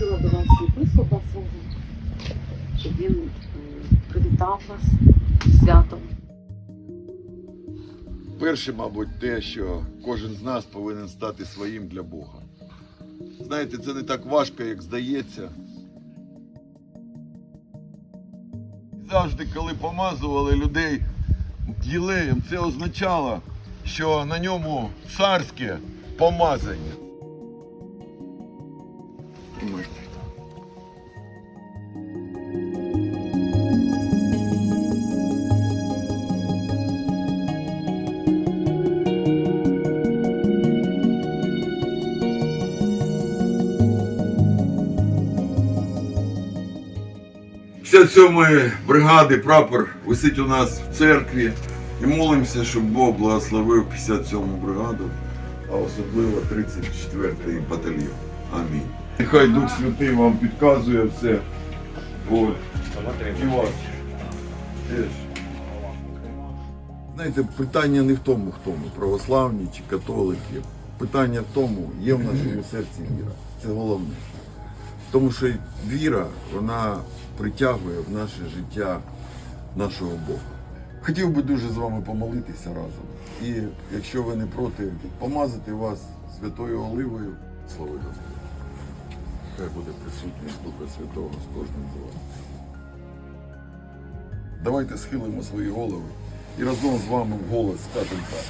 попросила до нас і свого, щоб він е, привітав нас святом. Перше, мабуть, те, що кожен з нас повинен стати своїм для Бога. Знаєте, це не так важко, як здається. Завжди, коли помазували людей гілеєм, це означало, що на ньому царське помазання. Вся сьомої бригади прапор висить у нас в церкві і молимося, щоб Бог благословив 57-му бригаду, а особливо 34-й батальйон. Амінь. Нехай Дух Святий вам підказує все. От. І вас. теж. Знаєте, питання не в тому, хто ми, православні чи католики. Питання в тому, є в нашому серці віра. Це головне. Тому що віра, вона притягує в наше життя нашого Бога. Хотів би дуже з вами помолитися разом. І якщо ви не проти, помазати вас святою оливою, слава Господу. Хай буде присутність Духа Святого з кожним з вас. Давайте схилимо свої голови і разом з вами в голос скажемо так.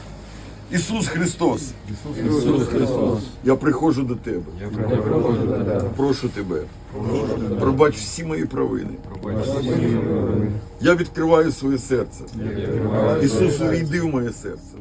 Ісус Христос, Ісус Христос, я приходжу до Тебе. я приходжу до тебе. Прошу тебе, пробач всі мої провини. Я відкриваю своє серце. Ісус, увійди в моє серце.